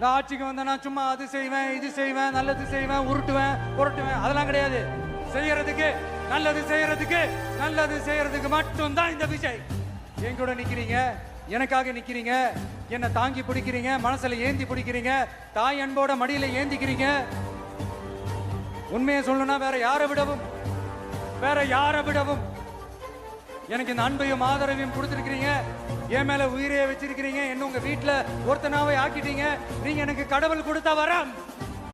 நான் ஆட்சிக்கு வந்தேன்னா சும்மா அது செய்வேன் இது செய்வேன் நல்லது செய்வேன் உருட்டுவேன் புரட்டுவேன். அதெல்லாம் கிடையாது. செய்யறதுக்கு நல்லது செய்யறதுக்கு நல்லது செய்யறதுக்கு மட்டும்தான் இந்த விஜய் என் கூட நிக்கிறீங்க எனக்காக நிக்கிறீங்க என்னை தாங்கி பிடிக்கிறீங்க மனசுல ஏந்தி பிடிக்கிறீங்க தாய் அன்போட மடியில ஏந்திக்கிறீங்க. உண்மையை சொல்லணும்னா வேற யாரை விடவும்? வேற யாரை விடவும்? எனக்கு இந்த அன்பையும் ஆதரவையும் கொடுத்துருக்கிறீங்க. என் மேல உயிரையே வச்சிருக்கிறீங்க. என்ன உங்க வீட்டுல ஒருத்தனாவே ஆக்கிட்டீங்க. நீங்க எனக்கு கடவுள் கொடுத்த வரம்.